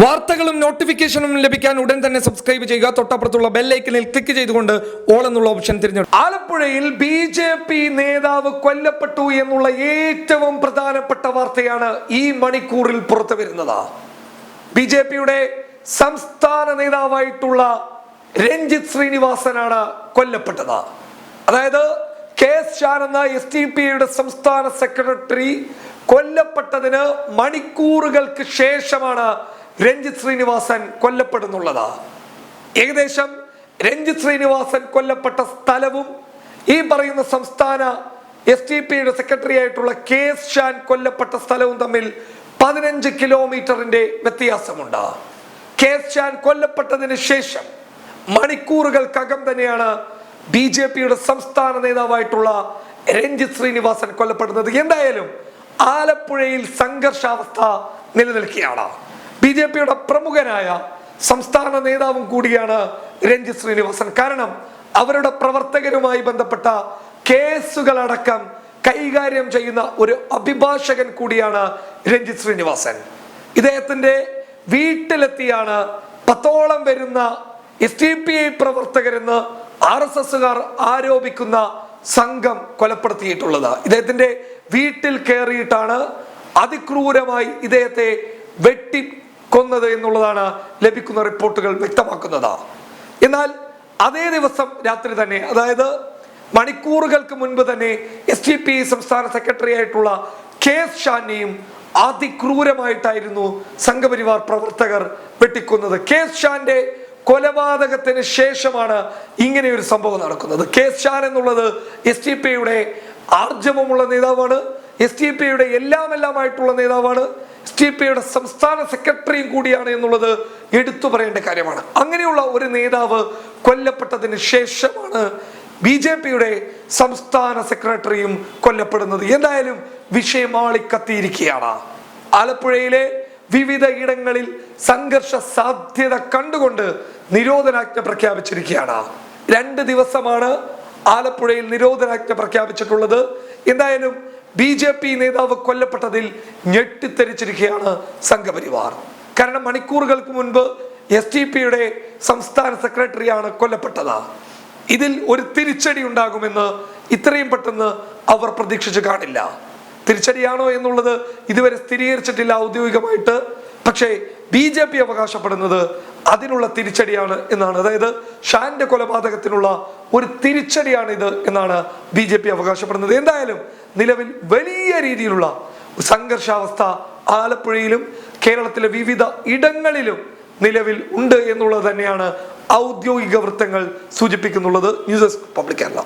വാർത്തകളും നോട്ടിഫിക്കേഷനും ലഭിക്കാൻ ഉടൻ തന്നെ സബ്സ്ക്രൈബ് ചെയ്യുക. തൊട്ടപ്പുറത്തുള്ള ബെല്ലൈക്കനിൽ ക്ലിക്ക് ചെയ്തുകൊണ്ട് ഓൾ എന്നുള്ള ഓപ്ഷൻ തിരഞ്ഞെടുക്കും ആലപ്പുഴയിൽ ബി ജെ പി നേതാവ് കൊല്ലപ്പെട്ടു എന്നുള്ള ഏറ്റവും പ്രധാനപ്പെട്ട വാർത്തയാണ് ഈ മണിക്കൂറിൽ പുറത്തു വരുന്നത്. ബി ജെ പിയുടെ സംസ്ഥാന നേതാവായിട്ടുള്ള രഞ്ജിത് ശ്രീനിവാസനാണ് കൊല്ലപ്പെട്ടത്. അതായത് കെ എസ് ഷാൻ എന്ന എസ് ടി പി യുടെ സംസ്ഥാന സെക്രട്ടറി കൊല്ലപ്പെട്ടതിന് മണിക്കൂറുകൾക്ക് ശേഷമാണ് രഞ്ജിത്ത് ശ്രീനിവാസൻ കൊല്ലപ്പെടുന്നുള്ളത്. ഏകദേശം രഞ്ജിത് ശ്രീനിവാസൻ കൊല്ലപ്പെട്ട സ്ഥലവും ഈ പറയുന്ന സംസ്ഥാന എസ് ടി പിയുടെ സെക്രട്ടറി ആയിട്ടുള്ള കെ എസ് ഷാൻ കൊല്ലപ്പെട്ട സ്ഥലവും തമ്മിൽ പതിനഞ്ച് കിലോമീറ്ററിന്റെ വ്യത്യാസമുണ്ട്. കെ എസ് ഷാൻ കൊല്ലപ്പെട്ടതിന് ശേഷം മണിക്കൂറുകൾക്കകം തന്നെയാണ് ബി ജെ പിയുടെ സംസ്ഥാന നേതാവായിട്ടുള്ള രഞ്ജിത് ശ്രീനിവാസൻ കൊല്ലപ്പെടുന്നത്. എന്തായാലും ആലപ്പുഴയിൽ സംഘർഷാവസ്ഥ നിലനിൽക്കുകയാണ്. ബി ജെ പിയുടെ പ്രമുഖനായ സംസ്ഥാന നേതാവും കൂടിയാണ് രഞ്ജിത് ശ്രീനിവാസൻ. കാരണം അവരുടെ പ്രവർത്തകരുമായി ബന്ധപ്പെട്ട കേസുകളടക്കം കൈകാര്യം ചെയ്യുന്ന ഒരു അഭിഭാഷകൻ കൂടിയാണ് രഞ്ജിത് ശ്രീനിവാസൻ. ഇദ്ദേഹത്തിന്റെ വീട്ടിലെത്തിയാണ് പത്തോളം വരുന്ന എസ് ടി പി ഐ പ്രവർത്തകരെന്ന് ആർ എസ് എസുകാർ ആരോപിക്കുന്ന സംഘം കൊലപ്പെടുത്തിയിട്ടുള്ളത്. ഇദ്ദേഹത്തിന്റെ വീട്ടിൽ കയറിയിട്ടാണ് അതിക്രൂരമായി ഇദ്ദേഹത്തെ വെട്ടിക്കൊന്നത് എന്നുള്ളതാണ് ലഭിക്കുന്ന റിപ്പോർട്ടുകൾ വ്യക്തമാക്കുന്നത്. എന്നാൽ അതേ ദിവസം രാത്രി തന്നെ അതായത് മണിക്കൂറുകൾക്ക് മുൻപ് തന്നെ എസ് ടി പി സംസ്ഥാന സെക്രട്ടറി ആയിട്ടുള്ള കെ എസ് ഷാനെയും അതിക്രൂരമായിട്ടായിരുന്നു സംഘപരിവാർ പ്രവർത്തകർ വെട്ടിക്കുന്നത്. കെ എസ് ഷാന്റെ കൊലപാതകത്തിന് ശേഷമാണ് ഇങ്ങനെ ഒരു സംഭവം നടക്കുന്നത്. കെ എസ് ഷാൻ എന്നുള്ളത് എസ് ടി പിയുടെ ആർജവമുള്ള നേതാവാണ്. എസ് ടി പിയുടെ എല്ലാം എല്ലാമായിട്ടുള്ള നേതാവാണ്. എസ് സംസ്ഥാന സെക്രട്ടറിയും കൂടിയാണ് എന്നുള്ളത് എടുത്തു പറയേണ്ട കാര്യമാണ്. അങ്ങനെയുള്ള ഒരു നേതാവ് കൊല്ലപ്പെട്ടതിന് ശേഷമാണ് ബി ജെ പിയുടെ സംസ്ഥാന സെക്രട്ടറിയും കൊല്ലപ്പെടുന്നത്. എന്തായാലും വിഷയമാളി കത്തിയിരിക്കുകയാണ് ആലപ്പുഴയിലെ വിവിധ ഇടങ്ങളിൽ സംഘർഷ സാധ്യത കണ്ടുകൊണ്ട് നിരോധനാജ്ഞ പ്രഖ്യാപിച്ചിരിക്കുകയാണ്. രണ്ട് ദിവസമാണ് ആലപ്പുഴയിൽ നിരോധനാജ്ഞ പ്രഖ്യാപിച്ചിട്ടുള്ളത്. എന്തായാലും ബി ജെ പി നേതാവ് കൊല്ലപ്പെട്ടതിൽ ഞെട്ടിത്തെരിച്ചിരിക്കുകയാണ് സംഘപരിവാർ. കാരണം മണിക്കൂറുകൾക്ക് മുൻപ് എസ് ടി പിയുടെ സംസ്ഥാന സെക്രട്ടറിയാണ് കൊല്ലപ്പെട്ടത്. ഇതിൽ ഒരു തിരിച്ചടി ഉണ്ടാകുമെന്ന് ഇത്രയും പെട്ടെന്ന് അവർ പ്രതീക്ഷിച്ചു കാണില്ല. തിരിച്ചടിയാണോ എന്നുള്ളത് ഇതുവരെ സ്ഥിരീകരിച്ചിട്ടില്ല ഔദ്യോഗികമായിട്ട്. പക്ഷേ ബി ജെ പി അവകാശപ്പെടുന്നത് അതിനുള്ള തിരിച്ചടിയാണ് എന്നാണ്. അതായത് ഷാന്റെ കൊലപാതകത്തിനുള്ള ഒരു തിരിച്ചടിയാണ് ഇത് എന്നാണ് ബി ജെ പി അവകാശപ്പെടുന്നത്. എന്തായാലും നിലവിൽ വലിയ രീതിയിലുള്ള സംഘർഷാവസ്ഥ ആലപ്പുഴയിലും കേരളത്തിലെ വിവിധ ഇടങ്ങളിലും നിലവിൽ ഉണ്ട് എന്നുള്ളത് തന്നെയാണ് ഔദ്യോഗിക വൃത്തങ്ങൾ സൂചിപ്പിക്കുന്നുള്ളത്. News desk public Kerala.